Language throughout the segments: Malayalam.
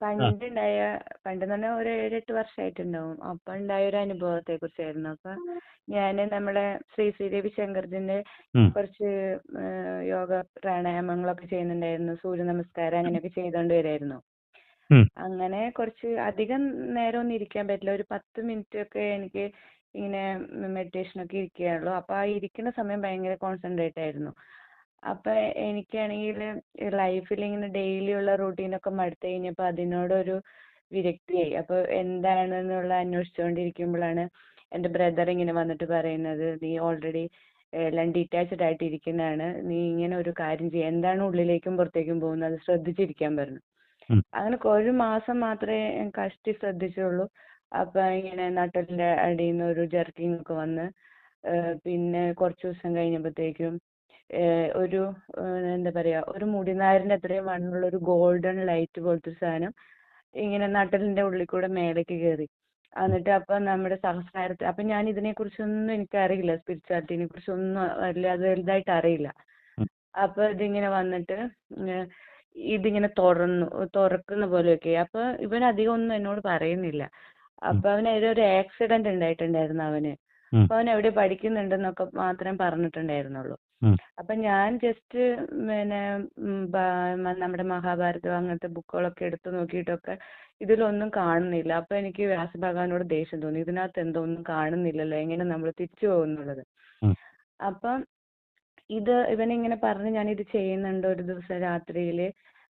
പണ്ടുണ്ടായ പണ്ടെന്ന് പറഞ്ഞാ ഒരു ഏഴെട്ട് വർഷമായിട്ടുണ്ടാവും അപ്പൊ ഉണ്ടായ ഒരു അനുഭവത്തെ കുറിച്ചായിരുന്നു അപ്പൊ ഞാൻ നമ്മളെ ശ്രീ ശ്രീ രവിശങ്കർജിന്റെ. കുറച്ച് ഏഹ് യോഗ പ്രാണായാമങ്ങളൊക്കെ ചെയ്യുന്നുണ്ടായിരുന്നു. സൂര്യ നമസ്കാരം അങ്ങനെയൊക്കെ ചെയ്തോണ്ട് വരായിരുന്നു. അങ്ങനെ കുറച്ച് അധികം നേരം ഒന്നും ഇരിക്കാൻ പറ്റില്ല. ഒരു പത്ത് മിനിറ്റ് ഒക്കെ എനിക്ക് ഇങ്ങനെ മെഡിറ്റേഷൻ ഒക്കെ ഇരിക്കുകയുള്ളൂ അപ്പൊ ആ ഇരിക്കുന്ന സമയം ഭയങ്കര കോൺസെൻട്രേറ്റ് ആയിരുന്നു. അപ്പൊ എനിക്കാണെങ്കിൽ ലൈഫിൽ ഇങ്ങനെ ഡെയിലി ഉള്ള റൂട്ടീനൊക്കെ മടുത്തു കഴിഞ്ഞപ്പോൾ അതിനോടൊരു വിരക്തിയായി. അപ്പൊ എന്താണെന്നുള്ള അന്വേഷിച്ചുകൊണ്ടിരിക്കുമ്പോഴാണ് എന്റെ ബ്രദർ ഇങ്ങനെ വന്നിട്ട് പറയുന്നത് നീ ഓൾറെഡി എല്ലാം ഡിറ്റാച്ച്ഡ് ആയിട്ട് ഇരിക്കുന്നതാണ് നീ ഇങ്ങനെ ഒരു കാര്യം ചെയ്യുക എന്താണ് ഉള്ളിലേക്കും പുറത്തേക്കും പോകുന്നത്? അത് ശ്രദ്ധിച്ചിരിക്കാൻ പറഞ്ഞു. അങ്ങനെ ഒരു മാസം മാത്രമേ ഞാൻ കഷ്ടി ശ്രദ്ധിച്ചുള്ളൂ. അപ്പൊ ഇങ്ങനെ നട്ടലിന്റെ അടിയിൽ നിന്ന് ഒരു ജെർക്കിങ് ഒക്കെ വന്ന് പിന്നെ കുറച്ച് ദിവസം കഴിഞ്ഞപ്പോഴത്തേക്കും ഒരു എന്താ പറയാ ഒരു മുടിനാരിന്റെ അത്രയും വണ്ണുള്ള ഒരു ഗോൾഡൻ ലൈറ്റ് പോലത്തെ ഒരു സാധനം ഇങ്ങനെ നട്ടലിന്റെ ഉള്ളിൽ കൂടെ മേലേക്ക് കയറി എന്നിട്ട് അപ്പൊ നമ്മുടെ സഹസ്രാരത്തെ അപ്പൊ ഞാൻ ഇതിനെ കുറിച്ചൊന്നും എനിക്കറിയില്ല സ്പിരിച്വാലിറ്റിനെ കുറിച്ചൊന്നും വലിയ അത് വലുതായിട്ട് അറിയില്ല. അപ്പൊ ഇതിങ്ങനെ വന്നിട്ട് ഏഹ് ഇതിങ്ങനെ തുറന്നു തുറക്കുന്ന പോലെയൊക്കെ അപ്പൊ ഇവൻ അധികം ഒന്നും എന്നോട് പറയുന്നില്ല അപ്പൊ അവന് ഒരു ആക്സിഡന്റ് ഉണ്ടായിട്ടുണ്ടായിരുന്നു അവന്. അപ്പൊ അവൻ എവിടെ പഠിക്കുന്നുണ്ടെന്നൊക്കെ മാത്രമേ പറഞ്ഞിട്ടുണ്ടായിരുന്നുള്ളൂ. അപ്പൊ ഞാൻ ജസ്റ്റ് പിന്നെ നമ്മുടെ മഹാഭാരതം അങ്ങനത്തെ ബുക്കുകളൊക്കെ എടുത്തു നോക്കിയിട്ടൊക്കെ ഇതിലൊന്നും കാണുന്നില്ല. അപ്പൊ എനിക്ക് വ്യാസഭഗവാനോട് ദേഷ്യം തോന്നി. ഇതിനകത്ത് എന്തോ ഒന്നും കാണുന്നില്ലല്ലോ. എങ്ങനെ നമ്മൾ തിരിച്ചു പോകുന്നുള്ളത്. അപ്പം ഇത് ഇവനിങ്ങനെ ഞാൻ ഇത് ചെയ്യുന്നുണ്ട് ഒരു ദിവസം രാത്രിയിൽ.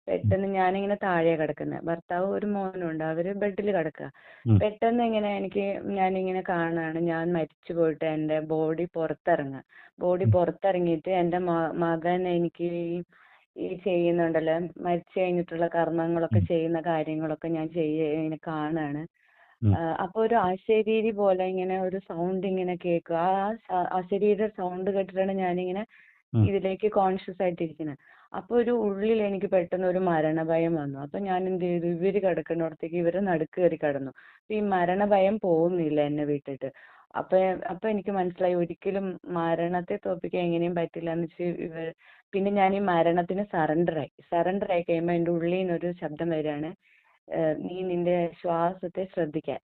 പെട്ടെന്ന് ഞാനിങ്ങനെ താഴെ കിടക്കുന്നെ. ഭർത്താവ് ഒരു മോനും ഉണ്ട് അവർ ബെഡിൽ കിടക്കുക പെട്ടെന്ന് ഇങ്ങനെ എനിക്ക് ഞാനിങ്ങനെ കാണുകയാണ് ഞാൻ മരിച്ചു പോയിട്ട് എന്റെ ബോഡി പുറത്തിറങ്ങുക ബോഡി പുറത്തിറങ്ങിയിട്ട് എന്റെ മ- മകൻ എനിക്ക് ഈ ഈ ചെയ്യുന്നുണ്ടല്ലോ മരിച്ചു കഴിഞ്ഞിട്ടുള്ള കർമ്മങ്ങളൊക്കെ. ചെയ്യുന്ന കാര്യങ്ങളൊക്കെ ഞാൻ ചെയ്യ ഇങ്ങനെ കാണുകയാണ് ഉം. അപ്പൊ ഒരു അശരീരി പോലെ ഇങ്ങനെ ഒരു സൗണ്ട് ഇങ്ങനെ കേൾക്കുക ആ അശരീരിയുടെ അശരീര സൗണ്ട് കേട്ടിട്ടാണ് ഞാനിങ്ങനെ. ഇതിലേക്ക് കോൺഷ്യസ് ആയിട്ടിരിക്കുന്നത് അപ്പൊ ഒരു ഉള്ളിൽ എനിക്ക് പെട്ടെന്ന് ഒരു മരണഭയം വന്നു. അപ്പൊ ഞാൻ എന്ത് ചെയ്തു? ഇവർ കിടക്കുന്നിടത്തേക്ക് ഇവർ നടുക്ക് കിടന്നു. അപ്പൊ ഈ മരണഭയം പോകുന്നില്ല എന്നെ വിട്ടിട്ട്. അപ്പൊ അപ്പൊ എനിക്ക് മനസ്സിലായി ഒരിക്കലും മരണത്തെ തോപ്പിക്കാൻ എങ്ങനെയും പറ്റില്ല എന്ന് വെച്ച് ഇവർ പിന്നെ ഞാൻ ഈ മരണത്തിന് സറണ്ടർ ആയി. സറണ്ടർ ആയി കഴിയുമ്പോൾ എന്റെ ഉള്ളിൽ നിന്ന് ഒരു ശബ്ദം വരികയാണ് നീ നിന്റെ ശ്വാസത്തെ ശ്രദ്ധിക്കാൻ.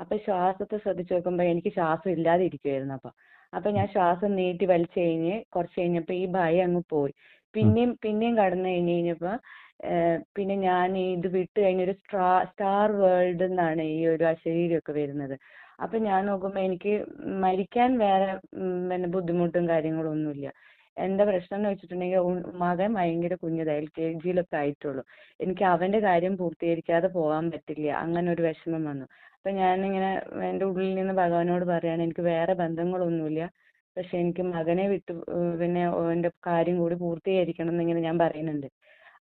അപ്പൊ ശ്വാസത്തെ ശ്രദ്ധിച്ചു നോക്കുമ്പോ എനിക്ക് ശ്വാസം ഇല്ലാതെ ഇരിക്കുമായിരുന്നു അപ്പൊ. അപ്പൊ ഞാൻ ശ്വാസം നീട്ടി വലിച്ചു കഴിഞ്ഞ് കുറച്ച് കഴിഞ്ഞപ്പോ ഈ ഭയം അങ്ങ് പോയി. പിന്നെയും പിന്നെയും കടന്നു കഴിഞ്ഞ് കഴിഞ്ഞപ്പോ പിന്നെ ഞാൻ ഇത് വിട്ട് കഴിഞ്ഞ ഒരു സ്റ്റാർ വേൾഡ് എന്നാണ് ഈ ഒരു അശരീരമൊക്കെ വരുന്നത്. അപ്പൊ ഞാൻ നോക്കുമ്പോ എനിക്ക് മരിക്കാൻ വേറെ പിന്നെ ബുദ്ധിമുട്ടും കാര്യങ്ങളും ഒന്നുമില്ല എന്താ പ്രശ്നം എന്ന് വെച്ചിട്ടുണ്ടെങ്കിൽ മകൻ ഭയങ്കര കുഞ്ഞതാ എൽ കെ ജിയിലൊക്കെ ആയിട്ടുള്ളൂ. എനിക്ക് അവന്റെ കാര്യം പൂർത്തീകരിക്കാതെ പോകാൻ പറ്റില്ല. അങ്ങനെ ഒരു വിഷമം വന്നു. അപ്പൊ ഞാനിങ്ങനെ എന്റെ ഉള്ളിൽ നിന്ന് ഭഗവാനോട് പറയാണ് എനിക്ക് വേറെ ബന്ധങ്ങളൊന്നുമില്ല. പക്ഷെ എനിക്ക് മകനെ വിട്ട് പിന്നെ എന്റെ കാര്യം കൂടി പൂർത്തീകരിക്കണം എന്നിങ്ങനെ ഞാൻ പറയുന്നുണ്ട്.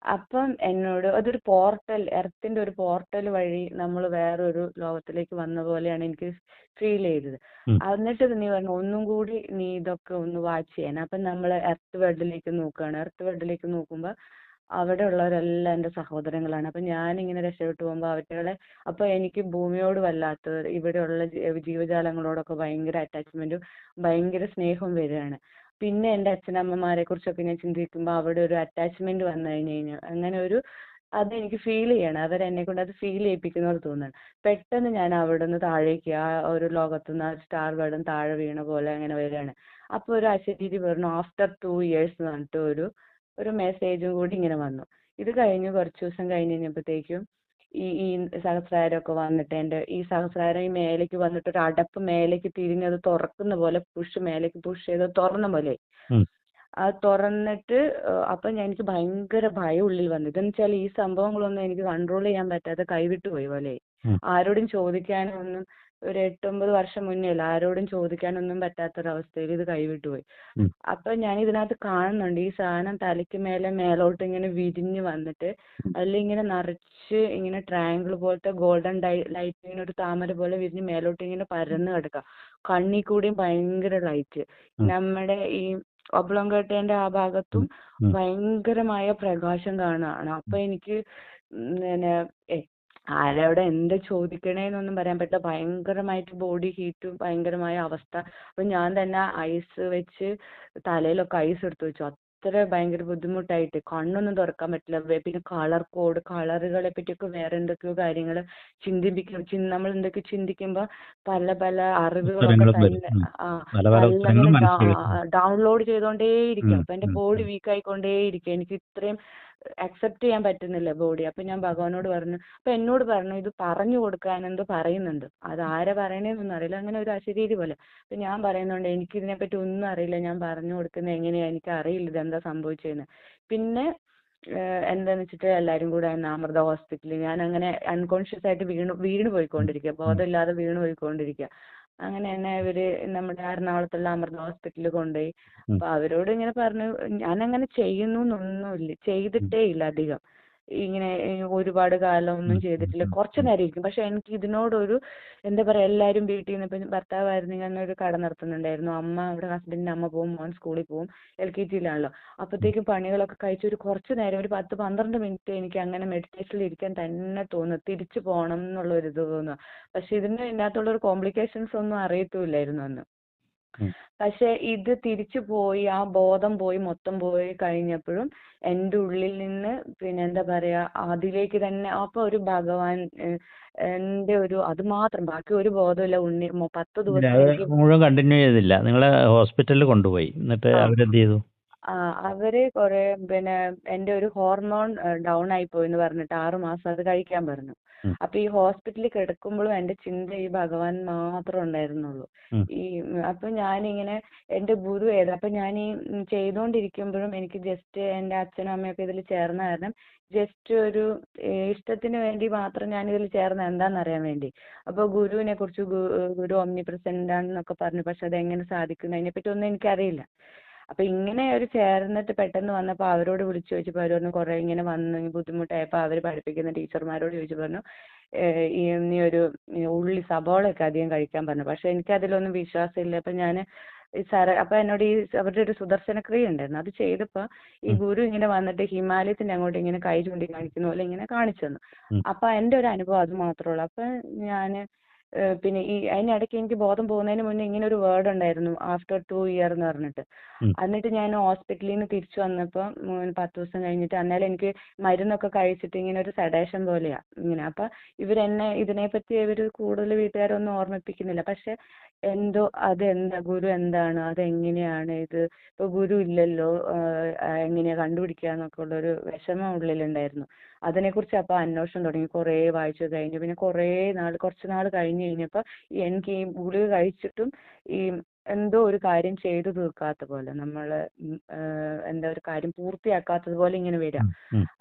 അപ്പം എന്നോട് അതൊരു പോർട്ടൽ എർത്തിന്റെ ഒരു പോർട്ടൽ വഴി നമ്മൾ വേറൊരു ലോകത്തിലേക്ക് വന്ന പോലെയാണ് എനിക്ക് ഫീൽ ചെയ്തത്. എന്നിട്ട് നീ പറഞ്ഞു ഒന്നും കൂടി നീ ഇതൊക്കെ ഒന്ന് വാച്ച് ചെയ്യാൻ അപ്പം നമ്മൾ എർത്ത് വേൾഡിലേക്ക് നോക്കുകയാണ് എർത്ത് വേൾഡിലേക്ക് നോക്കുമ്പോൾ അവിടെ ഉള്ളവരെല്ലാം എന്റെ സഹോദരങ്ങളാണ്. അപ്പം ഇങ്ങനെ രക്ഷപ്പെട്ടു പോകുമ്പോൾ അവരുടെ അപ്പൊ എനിക്ക് ഭൂമിയോട് വല്ലാത്ത ഇവിടെയുള്ള ജീവജാലങ്ങളോടൊക്കെ ഭയങ്കര അറ്റാച്ച്മെന്റും ഭയങ്കര സ്നേഹവും വരികയാണ്. പിന്നെ എന്റെ അച്ഛനമ്മമാരെ കുറിച്ചൊക്കെ ഞാൻ ചിന്തിക്കുമ്പോൾ അവിടെ ഒരു അറ്റാച്ച്മെന്റ് വന്നു കഴിഞ്ഞു കഴിഞ്ഞാൽ അങ്ങനെ ഒരു അത് എനിക്ക് ഫീൽ ചെയ്യണം. അവരെന്നെ കൊണ്ട് അത് ഫീൽ ചെയ്യിപ്പിക്കുന്ന പോലെ തോന്നുന്നു പെട്ടെന്ന് ഞാൻ അവിടെ നിന്ന് താഴേക്ക് ആ ഒരു ലോകത്തുനിന്ന് ആ സ്റ്റാർ വേർഡും താഴെ വീണ പോലെ അങ്ങനെ വരികയാണ്. അപ്പൊ ഒരു അശ്വതി പറഞ്ഞു ആഫ്റ്റർ ടു ഇയേഴ്സ് എന്ന് പറഞ്ഞിട്ട് ഒരു ഒരു മെസ്സേജും കൂടി ഇങ്ങനെ വന്നു. ഇത് കഴിഞ്ഞ് കുറച്ച് ദിവസം കഴിഞ്ഞ് കഴിഞ്ഞപ്പോഴത്തേക്കും ഈ ഈ സഹസ്രാരം ഒക്കെ വന്നിട്ട് എന്റെ ഈ സഹസ്രാരം ഈ മേലേക്ക് വന്നിട്ട് ഒരു അടപ്പ് മേലേക്ക് തിരിഞ്ഞ് അത് തുറക്കുന്ന പോലെ പുഷ് മേലേക്ക് പുഷ് ചെയ്ത് തുറന്ന പോലെ ആ തുറന്നിട്ട് അപ്പൊ ഞാൻ എനിക്ക് ഭയങ്കര ഭയം ഉള്ളിൽ വന്നു. ഇതെന്ന് വെച്ചാൽ ഈ സംഭവങ്ങളൊന്നും എനിക്ക് കൺട്രോൾ ചെയ്യാൻ പറ്റാതെ കൈവിട്ടു പോയി പോലെ. ആരോടും ചോദിക്കാനും ഒന്നും ഒരു എട്ടൊമ്പത് വർഷം മുന്നേ അല്ല ആരോടും ചോദിക്കാനൊന്നും പറ്റാത്തൊരവസ്ഥയിൽ ഇത് കൈവിട്ടു പോയി. അപ്പൊ ഞാൻ ഇതിനകത്ത് കാണുന്നുണ്ട് ഈ സാധനം തലയ്ക്ക് മേലെ മേലോട്ട് ഇങ്ങനെ വിരിഞ്ഞ് വന്നിട്ട് അതിൽ ഇങ്ങനെ നിറച്ച് ഇങ്ങനെ ട്രയാങ്കിൾ പോലത്തെ ഗോൾഡൻ ലൈറ്റ് ഇങ്ങനെ ഒരു താമര പോലെ വിരിഞ്ഞ് മേലോട്ട് ഇങ്ങനെ പരന്ന് കിടക്കാം. കണ്ണി കൂടിയും ഭയങ്കര ലൈറ്റ് നമ്മുടെ ഈ ഒബ്ലോങ്കേട്ടേന്റെ ആ ഭാഗത്തും. ഭയങ്കരമായ പ്രകാശം കാണുകയാണ് അപ്പൊ എനിക്ക് പിന്നെ ഏ ആരവിടെ എന്ത് ചോദിക്കണേന്നൊന്നും പറയാൻ പറ്റില്ല. ഭയങ്കരമായിട്ട് ബോഡി ഹീറ്റും ഭയങ്കരമായ അവസ്ഥ. അപ്പൊ ഞാൻ തന്നെ ഐസ് വെച്ച് തലയിലൊക്കെ ഐസ് എടുത്ത് വെച്ചു. അത്ര ഭയങ്കര ബുദ്ധിമുട്ടായിട്ട്. കണ്ണൊന്നും തുറക്കാൻ പറ്റില്ല. പിന്നെ കളർ കോഡ് കളറുകളെ പറ്റിയൊക്കെ വേറെ എന്തൊക്കെയോ കാര്യങ്ങൾ ചിന്തിപ്പിക്കും. നമ്മൾ എന്തൊക്കെ ചിന്തിക്കുമ്പോൾ പല പല അറിവുകളൊക്കെ തന്നെ ഡൗൺലോഡ് ചെയ്തുകൊണ്ടേയിരിക്കും അപ്പൊ എന്റെ ബോഡി. വീക്ക് ആയിക്കൊണ്ടേയിരിക്കും. എനിക്ക് ഇത്രയും അക്സെപ്റ്റ് ചെയ്യാൻ പറ്റുന്നില്ല ബോഡി അപ്പൊ ഞാൻ ഭഗവാനോട് പറഞ്ഞു അപ്പൊ എന്നോട് പറഞ്ഞു ഇത് പറഞ്ഞു കൊടുക്കാൻ എന്തോ പറയുന്നുണ്ട്? അത് ആരാ പറയണേന്നൊന്നും അറിയില്ല. അങ്ങനെ ഒരു അശരീരി പോലെ. അപ്പൊ ഞാൻ പറയുന്നുണ്ട് എനിക്ക് ഇതിനെപ്പറ്റി ഒന്നും അറിയില്ല. ഞാൻ പറഞ്ഞു കൊടുക്കുന്നത് എങ്ങനെയാ? എനിക്ക് അറിയില്ല എന്താ സംഭവിച്ചതെന്ന് പിന്നെ എന്താന്ന് വെച്ചിട്ട് എല്ലാരും കൂടെ അമൃത ഹോസ്പിറ്റലിൽ ഞാൻ അങ്ങനെ അൺകോൺഷ്യസ് ആയിട്ട് വീണു വീണ് പോയിക്കൊണ്ടിരിക്കുക ബോധമില്ലാതെ വീണ് പോയിക്കൊണ്ടിരിക്കുക അങ്ങനെ എന്നെ ഇവർ നമ്മുടെ എറണാകുളത്തുള്ള അമൃത ഹോസ്പിറ്റലിൽ കൊണ്ടുപോയി അപ്പോ അവരോട് ഇങ്ങനെ പറഞ്ഞു ഞാൻ അങ്ങനെ ചെയ്യുന്നു എന്നൊന്നുമില്ല ചെയ്തിട്ടേ ഇല്ല അധികം. ഇങ്ങനെ ഒരുപാട് കാലം ഒന്നും ചെയ്തിട്ടില്ല. കുറച്ചു കുറച്ച് നേരം ഇരിക്കും പക്ഷെ എനിക്ക് ഇതിനോടൊരു എന്താ പറയാ എല്ലാരും വീട്ടിൽ നിന്ന് ഇപ്പം ഭർത്താവായിരുന്നെങ്കിൽ അന്ന് ഒരു കട നടത്തുന്നുണ്ടായിരുന്നു. അമ്മ അവിടെ ഹസ്ബൻഡിന്റെ അമ്മ പോകും മോൻ സ്കൂളിൽ പോകും എൽ കെ ജിയിലാണല്ലോ. അപ്പത്തേക്കും പണികളൊക്കെ കഴിച്ച് ഒരു കുറച്ച് നേരം ഒരു പത്ത് പന്ത്രണ്ട് മിനിറ്റ് എനിക്ക് അങ്ങനെ മെഡിറ്റേഷനിൽ ഇരിക്കാൻ തന്നെ തോന്നുന്നു. തിരിച്ചു പോകണം എന്നുള്ള ഒരു ഇത് തോന്നുക പക്ഷെ ഇതിന് ഇതിനകത്തുള്ള ഒരു കോംപ്ലിക്കേഷൻസ് ഒന്നും അറിയത്തുമില്ലായിരുന്നു അന്ന്. പക്ഷെ ഇത് തിരിച്ചു പോയി ആ ബോധം പോയി മൊത്തം പോയി കഴിഞ്ഞപ്പോഴും എന്റെ ഉള്ളിൽ നിന്ന് പിന്നെ എന്താ പറയാ അതിലേക്ക് തന്നെ അപ്പൊ ഒരു ഭഗവാൻ എന്റെ ഒരു അത് മാത്രം ബാക്കി ഒരു ബോധമില്ല ഉണ്ണി പത്ത് ദിവസം മുഴുവൻ കണ്ടിന്യൂ ചെയ്തില്ല. നിങ്ങളെ ഹോസ്പിറ്റലിൽ കൊണ്ടുപോയി. എന്നിട്ട്. അവരെന്ത് ചെയ്തു? ആ അവർ കുറെ പിന്നെ എന്റെ ഒരു ഹോർമോൺ ഡൗൺ ആയി പോയി എന്ന് പറഞ്ഞിട്ട് ആറ് മാസം അത് കഴിക്കാൻ പറഞ്ഞു. അപ്പൊ ഈ ഹോസ്പിറ്റലിൽ കിടക്കുമ്പോഴും എന്റെ ചിന്ത ഈ ഭഗവാൻ മാത്രം ഉണ്ടായിരുന്നുള്ളൂ. ഈ അപ്പൊ ഞാനിങ്ങനെ എന്റെ ഗുരു ഏത് അപ്പൊ ഞാൻ ഈ ചെയ്തുകൊണ്ടിരിക്കുമ്പോഴും എനിക്ക് ജസ്റ്റ് എന്റെ അച്ഛനും അമ്മയൊക്കെ ഇതിൽ ചേർന്ന കാരണം ജസ്റ്റ് ഒരു ഇഷ്ടത്തിന് വേണ്ടി മാത്രം ഞാൻ ഇതിൽ ചേർന്ന എന്താന്ന് അറിയാൻ വേണ്ടി. അപ്പൊ ഗുരുവിനെ കുറിച്ച് ഗുരു ഒമ്നി പ്രസന്റ് ആണെന്നൊക്കെ പറഞ്ഞു പക്ഷെ അത് എങ്ങനെ സാധിക്കുന്നു? അതിനെപ്പറ്റി ഒന്നും എനിക്കറിയില്ല. അപ്പൊ ഇങ്ങനെ ഒരു ചേർന്നിട്ട് പെട്ടെന്ന് വന്നപ്പോ അവരോട് വിളിച്ചു ചോദിച്ചപ്പോ അവർ പറഞ്ഞു കുറെ ഇങ്ങനെ വന്നു ബുദ്ധിമുട്ടായപ്പോ അവർ പഠിപ്പിക്കുന്ന ടീച്ചർമാരോട് ചോദിച്ചു പറഞ്ഞു നീ ഒരു ഉള്ളി സബോളയൊക്കെ അധികം കഴിക്കാൻ പറഞ്ഞു. പക്ഷെ എനിക്ക് അതിലൊന്നും വിശ്വാസമില്ല. അപ്പൊ ഞാൻ സാറ് അപ്പൊ എന്നോട് ഈ അവരുടെ ഒരു സുദർശന ക്രിയ ഉണ്ടായിരുന്നു. അത് ചെയ്തപ്പോ ഈ ഗുരു ഇങ്ങനെ വന്നിട്ട് ഹിമാലയത്തിന്റെ അങ്ങോട്ട് ഇങ്ങനെ കൈ ചൂണ്ടി കാണിക്കുന്ന പോലെ ഇങ്ങനെ കാണിച്ചു തന്നു. അപ്പൊ എന്റെ ഒരു അനുഭവം അത് മാത്രമേ ഉള്ളൂ. അപ്പൊ ഞാൻ ഏഹ് പിന്നെ ഈ അതിനിടയ്ക്ക് എനിക്ക് ബോധം പോകുന്നതിന് മുന്നേ ഇങ്ങനെ ഒരു വേർഡ് ഉണ്ടായിരുന്നു ആഫ്റ്റർ ടു ഇയർ എന്ന് പറഞ്ഞിട്ട്. എന്നിട്ട് ഞാൻ ഹോസ്പിറ്റലിൽ നിന്ന് തിരിച്ചു വന്നപ്പോൾ പത്ത് ദിവസം കഴിഞ്ഞിട്ട് അന്നേരം എനിക്ക് മരുന്നൊക്കെ കഴിച്ചിട്ട് ഇങ്ങനെ ഒരു സെഡേഷൻ പോലെയാ ഇങ്ങനെ. അപ്പൊ ഇവരെന്നെ ഇതിനെപ്പറ്റി ഇവർ കൂടുതൽ വീട്ടുകാരൊന്നും ഓർമ്മിപ്പിക്കുന്നില്ല. പക്ഷെ എന്തോ അതെന്താ ഗുരു എന്താണ് അതെങ്ങനെയാണ് ഇത്? ഇപ്പൊ ഗുരു ഇല്ലല്ലോ എങ്ങനെയാ കണ്ടുപിടിക്കുക എന്നൊക്കെ ഉള്ള ഒരു വിഷമം ഉള്ളിലുണ്ടായിരുന്നു. അതിനെക്കുറിച്ച് അപ്പൊ അന്വേഷണം തുടങ്ങി കുറേ വായിച്ചു കഴിഞ്ഞു. പിന്നെ കുറേ നാൾ കുറച്ച് നാൾ കഴിഞ്ഞ് കഴിഞ്ഞപ്പോ ഈ എനിക്ക് ഈ ഗുളിക കഴിച്ചിട്ടും ഈ എന്തോ ഒരു കാര്യം ചെയ്തു തീർക്കാത്ത പോലെ നമ്മൾ ഉം, എന്താ ഒരു കാര്യം പൂർത്തിയാക്കാത്തത് പോലെ ഇങ്ങനെ വരിക.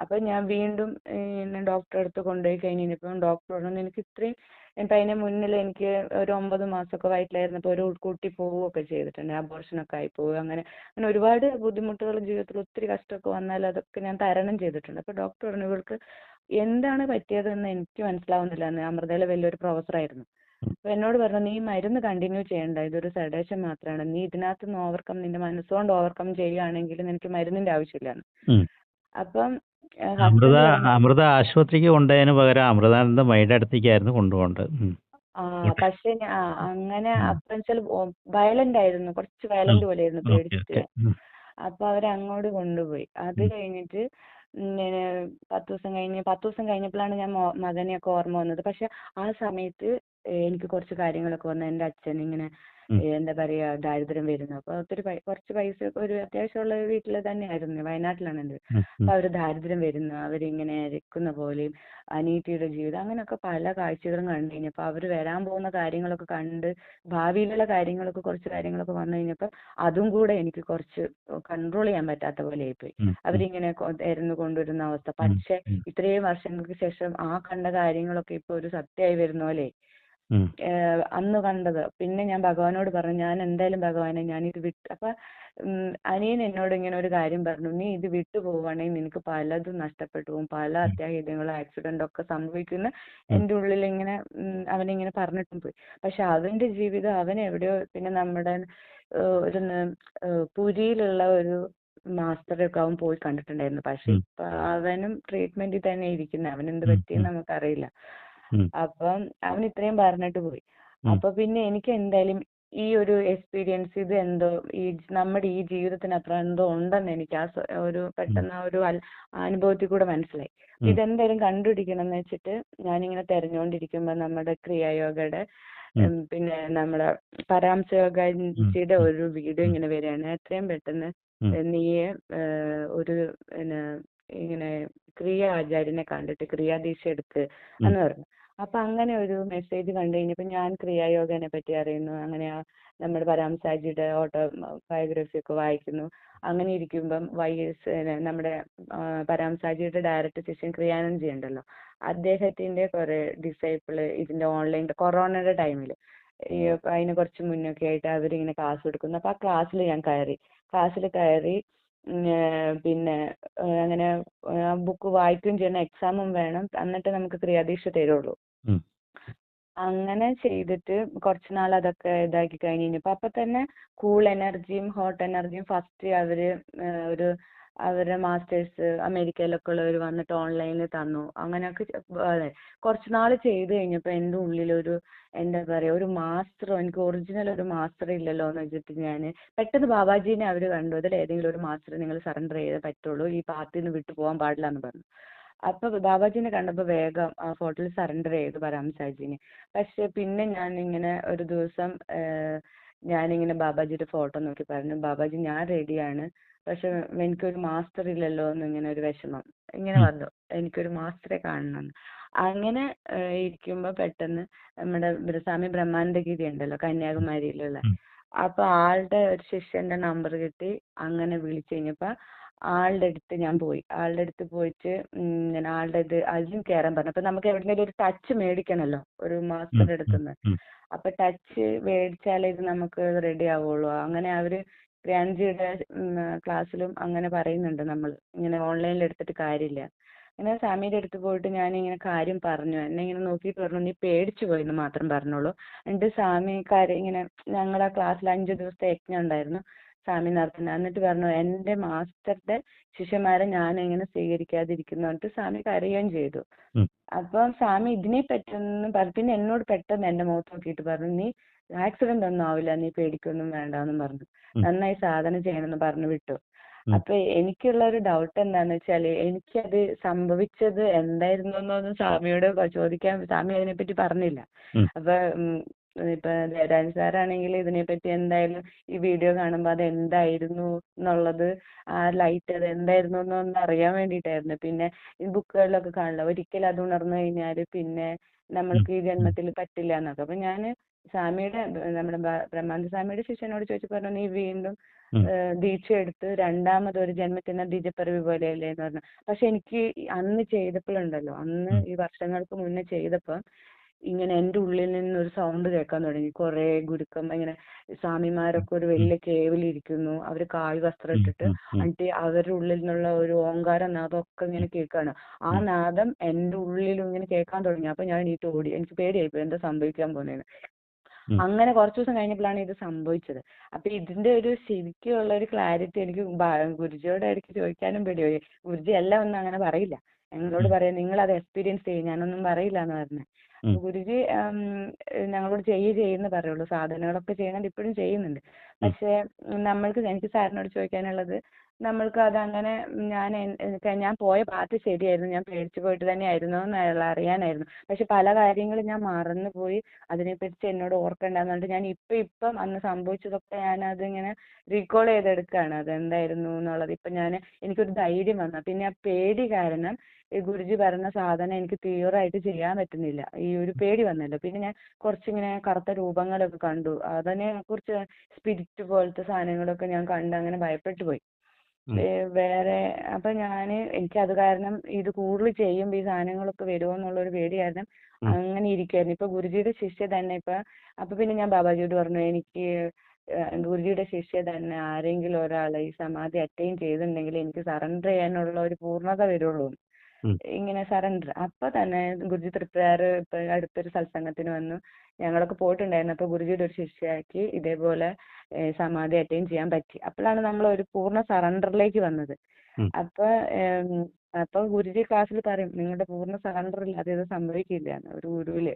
അപ്പൊ ഞാൻ വീണ്ടും ഡോക്ടറെ അടുത്ത് കൊണ്ടുപോയി കഴിഞ്ഞപ്പം ഡോക്ടർ പറഞ്ഞു എനിക്ക് ഇത്രയും ഇപ്പൊ അതിന് മുന്നിൽ എനിക്ക് ഒരു ഒമ്പത് മാസമൊക്കെ വയറ്റിലായിരുന്നപ്പോ ഒരു കുട്ടി പോവുകയൊക്കെ ചെയ്തിട്ടുണ്ട് അബോർഷൻ ഒക്കെ ആയി പോവുക അങ്ങനെ അങ്ങനെ ഒരുപാട് ബുദ്ധിമുട്ടുകൾ ജീവിതത്തിൽ ഒത്തിരി കഷ്ടമൊക്കെ വന്നാൽ അതൊക്കെ ഞാൻ തരണം ചെയ്തിട്ടുണ്ട്. അപ്പൊ ഡോക്ടർ പറഞ്ഞു ഇവൾക്ക് എന്താണ് പറ്റിയതെന്ന് എനിക്ക് മനസ്സിലാവുന്നില്ല. അമൃതയിലെ വലിയൊരു പ്രൊഫസർ അപ്പൊ എന്നോട് പറഞ്ഞു നീ മരുന്ന് കണ്ടിന്യൂ ചെയ്യണ്ട. ഇതൊരു സെഡേഷൻ മാത്രമാണ് നീ ഇതിനകത്ത് നിന്ന് ഓവർകം നിന്റെ മനസ്സുകൊണ്ട് ഓവർകം ചെയ്യുകയാണെങ്കിൽ നിനക്ക് മരുന്നിന്റെ ആവശ്യമില്ലാന്ന്. ഉം. അപ്പം അമൃത അമൃത ആശുപത്രിക്ക് കൊണ്ടുപോയതിന് പകരം അമൃതാനന്ദ മൈയുടെ അടുത്തേക്കായിരുന്നു കൊണ്ടുപോകേണ്ടത്. പക്ഷെ അങ്ങനെ. അപ്പൊ വെച്ചാൽ വയലന്റ് ആയിരുന്നു. കുറച്ച് വയലന്റ് പോലെ ആയിരുന്നു പേടിച്ചിട്ട്. അപ്പൊ അവരങ്ങോട്ട് അങ്ങോട്ട് കൊണ്ടുപോയി. അത് കഴിഞ്ഞിട്ട് പത്ത് ദിവസം കഴിഞ്ഞ് പത്ത് ദിവസം കഴിഞ്ഞപ്പോഴാണ് ഞാൻ മകനെയൊക്കെ ഓർമ്മ വന്നത്. പക്ഷെ ആ സമയത്ത് എനിക്ക് കുറച്ച് കാര്യങ്ങളൊക്കെ വന്നു എന്റെ അച്ഛൻ ഇങ്ങനെ എന്താ പറയാ ദാരിദ്ര്യം വരുന്നു അപ്പൊ ഒത്തിരി കുറച്ച് പൈസ ഒരു അത്യാവശ്യമുള്ള വീട്ടിൽ തന്നെയായിരുന്നു വയനാട്ടിലാണ്. ഉം. അപ്പൊ അവർ ദാരിദ്ര്യം വരുന്നു അവരിങ്ങനെ ഇരിക്കുന്ന പോലെയും അനീറ്റിയുടെ ജീവിതം അങ്ങനെയൊക്കെ പല കാഴ്ചകളും കണ്ടു കഴിഞ്ഞപ്പോ അവർ വരാൻ പോകുന്ന കാര്യങ്ങളൊക്കെ കണ്ട് ഭാവിയിലുള്ള കാര്യങ്ങളൊക്കെ കുറച്ച് കാര്യങ്ങളൊക്കെ വന്നു കഴിഞ്ഞപ്പോ അതും കൂടെ എനിക്ക് കുറച്ച് കൺട്രോൾ ചെയ്യാൻ പറ്റാത്ത പോലെ ആയിപ്പോയി. അവരിങ്ങനെ ഇരുന്ന് കൊണ്ടുവരുന്ന അവസ്ഥ. പക്ഷെ ഇത്രയും വർഷങ്ങൾക്ക് ശേഷം ആ കണ്ട കാര്യങ്ങളൊക്കെ ഇപ്പൊ ഒരു സത്യമായി വരുന്ന പോലെ അന്ന് കണ്ടത് പിന്നെ ഞാൻ ഭഗവാനോട് പറഞ്ഞു ഞാൻ എന്തായാലും ഭഗവാനെ ഞാൻ ഇത് വിട്ട് അപ്പൊ ഉം, അനിയൻ എന്നോട് ഇങ്ങനെ ഒരു കാര്യം പറഞ്ഞു നീ ഇത് വിട്ടു പോവാണെങ്കിൽ നിനക്ക് പലതും നഷ്ടപ്പെട്ടു പോകും പല അത്യാഹിതങ്ങളും ആക്സിഡന്റ് ഒക്കെ സംഭവിക്കുന്ന. എന്റെ ഉള്ളിൽ ഇങ്ങനെ ഉം, അവനിങ്ങനെ പറഞ്ഞിട്ടും പോയി പക്ഷെ അവന്റെ ജീവിതം അവൻ എവിടെയോ പിന്നെ നമ്മുടെ ഒരു പുരിയിലുള്ള ഒരു മാസ്റ്ററെ ഒക്കെ അവൻ പോയി കണ്ടിട്ടുണ്ടായിരുന്നു പക്ഷെ ഇപ്പൊ അവനും ട്രീറ്റ്മെന്റിൽ തന്നെ ഇരിക്കുന്നു. ഉം. പറ്റിയെന്ന്. നമുക്കറിയില്ല. അപ്പം അവൻ ഇത്രയും പറഞ്ഞിട്ട് പോയി. അപ്പൊ പിന്നെ എനിക്ക് എന്തായാലും ഈ ഒരു എക്സ്പീരിയൻസ് ഇത് എന്തോ ഈ നമ്മുടെ ഈ ജീവിതത്തിനപ്പുറം എന്തോ ഉണ്ടെന്ന് എനിക്ക് ആ ഒരു പെട്ടെന്ന് ആ ഒരു അനുഭവത്തിൽ കൂടെ മനസ്സിലായി. ഇത് ഇതെന്തായാലും കണ്ടുപിടിക്കണം എന്ന് വെച്ചിട്ട് ഞാനിങ്ങനെ തെരഞ്ഞുകൊണ്ടിരിക്കുമ്പോ നമ്മുടെ ക്രിയായോഗയുടെ പിന്നെ നമ്മുടെ പരാംശ യോഗയുടെ ഒരു വീഡിയോ ഇങ്ങനെ വരികയാണ്. എത്രയും പെട്ടെന്ന് നീയെ നീ ഒരു ഇങ്ങനെ ക്രിയ ആചാര്യനെ കണ്ടിട്ട് ക്രിയാദീക്ഷ എടുക്ക് എന്ന് പറഞ്ഞു. അപ്പൊ അങ്ങനെ ഒരു മെസ്സേജ് കണ്ടു കഴിഞ്ഞപ്പോ ഞാൻ ക്രിയായോഗനെ പറ്റി അറിയുന്നു. അങ്ങനെ നമ്മുടെ പരാംസാജിയുടെ ഓട്ടോ ബയോഗ്രഫി ഒക്കെ വായിക്കുന്നു. അങ്ങനെ ഇരിക്കുമ്പം വൈ എസ് നമ്മുടെ പരാംസാജിയുടെ ഡയറക്ടർ ശിഷ്യൻ ക്രിയാനന്ദജി ഉണ്ടല്ലോ. അദ്ദേഹത്തിന്റെ കുറെ ഡിസൈപ്പിൾ ഇതിന്റെ ഓൺലൈൻ കൊറോണയുടെ ടൈമിൽ ഈ അതിന് കുറച്ച് മുന്നൊക്കെ ആയിട്ട് അവരിങ്ങനെ ക്ലാസ് എടുക്കുന്നു. അപ്പൊ ആ ക്ലാസ്സിൽ ഞാൻ കയറി. ക്ലാസ്സിൽ കയറി പിന്നെ അങ്ങനെ ബുക്ക് വായിക്കുകയും ചെയ്യണം എക്സാമും വേണം. എന്നിട്ട് നമുക്ക് ക്രിയാദീക്ഷ തരുള്ളൂ. അങ്ങനെ ചെയ്തിട്ട് കുറച്ച് നാൾ അതൊക്കെ ഇതാക്കി കഴിഞ്ഞ്. കഴിഞ്ഞപ്പോ അപ്പൊ തന്നെ കൂൾ എനർജിയും ഹോട്ട് എനർജിയും ഫസ്റ്റ് അവർ ഒരു അവരുടെ മാസ്റ്റേഴ്സ് അമേരിക്കയിലൊക്കെ ഉള്ളവർ വന്നിട്ട് ഓൺലൈനിൽ തന്നു. അങ്ങനെയൊക്കെ അതെ. കുറച്ച് നാൾ ചെയ്ത് കഴിഞ്ഞപ്പോ എന്റെ ഉള്ളിലൊരു എന്താ പറയാ ഒരു മാസ്റ്റർ എനിക്ക് ഒറിജിനൽ ഒരു മാസ്റ്റർ ഇല്ലല്ലോ എന്ന് വെച്ചിട്ട് ഞാൻ പെട്ടെന്ന് ബാബാജീനെ അവർ കണ്ടു. അതിൽ ഏതെങ്കിലും ഒരു മാസ്റ്റർ നിങ്ങൾ സറണ്ടർ ചെയ്തേ പറ്റുള്ളൂ. ഈ പാർട്ടിയിൽ നിന്ന് വിട്ടു പോകാൻ പാടില്ല എന്ന് പറഞ്ഞു. അപ്പൊ ബാബാജിനെ കണ്ടപ്പോ വേഗം ആ ഫോട്ടോയിൽ സറണ്ടർ ചെയ്തു പരാമസാജിനെ പക്ഷെ പിന്നെ ഞാൻ ഇങ്ങനെ ഒരു ദിവസം ഞാൻ ഞാനിങ്ങനെ ബാബാജിയുടെ ഫോട്ടോ നോക്കി പറഞ്ഞു ബാബാജി ഞാൻ റെഡിയാണ് പക്ഷെ എനിക്കൊരു മാസ്റ്റർ ഇല്ലല്ലോ എന്ന് ഇങ്ങനെ ഒരു വിഷമം ഇങ്ങനെ. വന്നു. എനിക്കൊരു മാസ്റ്ററെ കാണണം അങ്ങനെ ഇരിക്കുമ്പോൾ ഇരിക്കുമ്പോ പെട്ടെന്ന് നമ്മുടെ സ്വാമി ബ്രഹ്മാനന്ദഗിരി ഉണ്ടല്ലോ കന്യാകുമാരിയിലുള്ള. അപ്പൊ ആളുടെ ഒരു ശിഷ്യന്റെ നമ്പർ കിട്ടി. അങ്ങനെ വിളിച്ചു കഴിഞ്ഞപ്പോ ആളുടെ അടുത്ത് ഞാൻ പോയി. ആളുടെ അടുത്ത് പോയിട്ട് ഞാൻ ആളുടെ ഇത് അതിലും കയറാൻ പറഞ്ഞു. അപ്പൊ നമുക്ക് എവിടെയെങ്കിലും ഒരു ടച്ച് മേടിക്കണല്ലോ ഒരു. മാസ്റ്ററുടെ അടുത്ത് നിന്ന് ഉം. അപ്പൊ ടച്ച് മേടിച്ചാലേ ഇത് നമുക്ക് റെഡി ആവുള്ളൂ. അങ്ങനെ അവർ ഗ്രാൻജിയുടെ ക്ലാസ്സിലും അങ്ങനെ പറയുന്നുണ്ട് നമ്മൾ ഇങ്ങനെ ഓൺലൈനിൽ എടുത്തിട്ട് കാര്യമില്ല. അങ്ങനെ സ്വാമിയുടെ അടുത്ത് പോയിട്ട് ഞാൻ ഇങ്ങനെ കാര്യം പറഞ്ഞു. എന്നെ ഇങ്ങനെ നോക്കിയിട്ട് പറഞ്ഞു നീ പേടിച്ചു പോയി എന്ന് മാത്രം പറഞ്ഞോളൂ. എന്നിട്ട് സ്വാമി കാര്യം ഇങ്ങനെ ഞങ്ങളുടെ ക്ലാസ്സിൽ അഞ്ച് ദിവസത്തെ യജ്ഞം ഉണ്ടായിരുന്നു. സ്വാമി നടത്തുന്നത് എന്നിട്ട് പറഞ്ഞു എന്റെ മാസ്റ്ററുടെ ശിഷ്യന്മാരെ ഞാൻ എങ്ങനെ സ്വീകരിക്കാതിരിക്കുന്നു എന്നിട്ട് സ്വാമി കരയുകയും ചെയ്തു. അപ്പം സ്വാമി ഇതിനെ പറ്റൊന്നും പറഞ്ഞു പിന്നെ എന്നോട് പെട്ടെന്ന് എന്റെ മുഖത്ത് നോക്കിയിട്ട് പറഞ്ഞു നീ ആക്സിഡന്റ് ഒന്നും ആവില്ല നീ പേടിക്കൊന്നും വേണ്ട എന്നും പറഞ്ഞു. നന്നായി സാധന ചെയ്യണമെന്ന് പറഞ്ഞു വിട്ടു. അപ്പൊ എനിക്കുള്ള ഒരു ഡൗട്ട് എന്താന്ന് വെച്ചാൽ എനിക്കത് സംഭവിച്ചത് എന്തായിരുന്നു എന്നൊന്നും സ്വാമിയോട് ചോദിക്കാൻ സ്വാമി അതിനെപ്പറ്റി പറഞ്ഞില്ല. അപ്പൊ ഇപ്പൊ ജയരാജൻ സാറാണെങ്കിൽ ഇതിനെപ്പറ്റി എന്തായാലും ഈ വീഡിയോ കാണുമ്പോൾ അത് എന്തായിരുന്നു എന്നുള്ളത് ആ ലൈറ്റ് അത് എന്തായിരുന്നു എന്നൊന്ന് അറിയാൻ വേണ്ടിയിട്ടായിരുന്നു. പിന്നെ ഈ ബുക്കുകളിലൊക്കെ കാണില്ല ഒരിക്കൽ അത് ഉണർന്നു കഴിഞ്ഞാൽ പിന്നെ നമ്മൾക്ക് ഈ ജന്മത്തിൽ പറ്റില്ല എന്നൊക്കെ. അപ്പൊ ഞാൻ സ്വാമിയുടെ നമ്മുടെ ബ്രഹ്മാനന്ദ സ്വാമിയുടെ ശിഷ്യനോട് ചോദിച്ചു പറഞ്ഞു നീ വീണ്ടും ദീക്ഷ എടുത്ത് രണ്ടാമത് ഒരു ജന്മത്തിന് ദ്വിജപ്പിറവി പോലെയല്ലേ? എന്ന് പറഞ്ഞു. പക്ഷെ എനിക്ക് അന്ന് ചെയ്തപ്പോഴുണ്ടല്ലോ അന്ന് ഈ വർഷങ്ങൾക്ക് മുന്നേ ചെയ്തപ്പോ ഇങ്ങനെ എന്റെ ഉള്ളിൽ നിന്ന് ഒരു സൗണ്ട് കേൾക്കാൻ തുടങ്ങി. കുറെ ഗുരുക്കന്മാർ ഇങ്ങനെ സ്വാമിമാരൊക്കെ ഒരു വലിയ കേവിലിരിക്കുന്നു. അവർ കാവി വസ്ത്രം ഇട്ടിട്ട്. എന്നിട്ട് അവരുടെ ഉള്ളിൽ നിന്നുള്ള ഒരു ഓങ്കാര നാദം ഒക്കെ ഇങ്ങനെ കേൾക്കാണ്. ആ നാദം എന്റെ ഉള്ളിലും ഇങ്ങനെ കേൾക്കാൻ തുടങ്ങി. അപ്പൊ ഞാൻ എണീറ്റ് ഓടി. എനിക്ക് പേടിയായിപ്പോയി എന്താ സംഭവിക്കാൻ പോകുന്നതെന്ന് അങ്ങനെ കുറച്ച് ദിവസം കഴിഞ്ഞപ്പോഴാണ് ഇത് സംഭവിച്ചത്. അപ്പൊ ഇതിന്റെ ഒരു ശരിക്കുള്ള ഒരു ക്ലാരിറ്റി എനിക്ക് ഗുരുജിയോട് ഇടയ്ക്ക് ചോദിക്കാനും പേടിയായി. ഗുരുജി എല്ലാം ഒന്നും അങ്ങനെ പറയില്ല. ഞങ്ങളോട്. പറയാം നിങ്ങൾ അത് എക്സ്പീരിയൻസ് ചെയ്യും. ഞാനൊന്നും പറയില്ല എന്ന് പറഞ്ഞു. ഗുരുജി ഞങ്ങളോട് ചെയ്യ് ചെയ്യുന്ന പറയുള്ളൂ. സാധനങ്ങളൊക്കെ ചെയ്യുന്നുണ്ട് ഇപ്പോഴും ചെയ്യുന്നുണ്ട്. പക്ഷെ നമ്മൾക്ക് എനിക്ക് സാറിനോട് ചോദിക്കാനുള്ളത് നമ്മൾക്ക് അതങ്ങനെ ഞാൻ ഞാൻ പോയ പാത്ത് ശരിയായിരുന്നു ഞാൻ പേടിച്ചു പോയിട്ട് തന്നെയായിരുന്നു എന്നുള്ള അറിയാനായിരുന്നു. പക്ഷെ പല കാര്യങ്ങളും ഞാൻ മറന്നു പോയി അതിനെപ്പറ്റി എന്നോട് ഓർക്കണ്ടെന്ന് പറഞ്ഞിട്ട് ഞാൻ ഇപ്പൊ ഇപ്പം അന്ന് സംഭവിച്ചതൊക്കെ ഞാൻ അതിങ്ങനെ റീകോൾ ചെയ്തെടുക്കുകയാണ് അതെന്തായിരുന്നു എന്നുള്ളത് ഇപ്പൊ ഞാൻ എനിക്കൊരു ധൈര്യം വന്നു. പിന്നെ ആ പേടി കാരണം ഗുരുജി പറഞ്ഞ സാധനം എനിക്ക് ആയിട്ട് ചെയ്യാൻ പറ്റുന്നില്ല. ഈ ഒരു പേടി വന്നല്ലോ. പിന്നെ ഞാൻ കുറച്ചിങ്ങനെ കറുത്ത രൂപങ്ങളൊക്കെ കണ്ടു. അതിനെ കുറിച്ച് സ്പിരിറ്റ് പോലത്തെ സാധനങ്ങളൊക്കെ ഞാൻ കണ്ട് അങ്ങനെ ഭയപ്പെട്ടു പോയി. വേറെ അപ്പൊ ഞാൻ എനിക്ക് അത് കാരണം ഇത് കൂടുതൽ ചെയ്യുമ്പോ ഈ സാധനങ്ങളൊക്കെ വരുമോ എന്നുള്ള ഒരു പേടി കാരണം അങ്ങനെ ഇരിക്കുവായിരുന്നു. ഇപ്പൊ ഗുരുജിയുടെ ശിഷ്യ തന്നെ ഇപ്പൊ അപ്പൊ പിന്നെ ഞാൻ ബാബാജിയോട് പറഞ്ഞു എനിക്ക് ഗുരുജിയുടെ ശിഷ്യ തന്നെ ആരെങ്കിലും ഒരാൾ ഈ സമാധി അറ്റൈൻ ചെയ്തിട്ടുണ്ടെങ്കിൽ എനിക്ക് സറണ്ടർ ചെയ്യാനുള്ള ഒരു പൂർണത വരുള്ളൂ. ഇങ്ങനെ സറണ്ടർ അപ്പൊ തന്നെ ഗുരുജി തൃപ്തിയാറ് ഇപ്പൊ അടുത്തൊരു സത്സംഗത്തിന് വന്നു. ഞങ്ങളൊക്കെ പോയിട്ടുണ്ടായിരുന്നു. അപ്പൊ ഗുരുജിയുടെ ഒരു ശിഷ്യയാക്കി ഇതേപോലെ സമാധി അറ്റൈൻ ചെയ്യാൻ പറ്റി. അപ്പോഴാണ് നമ്മൾ ഒരു പൂർണ സറണ്ടറിലേക്ക് വന്നത്. അപ്പൊ അപ്പൊ ഗുരുജി ക്ലാസ്സിൽ പറയും നിങ്ങളുടെ പൂർണ സറണ്ടർ ഇല്ലാതെ ഇത് സംഭവിക്കില്ല ഒരു ഗുരുവിൽ.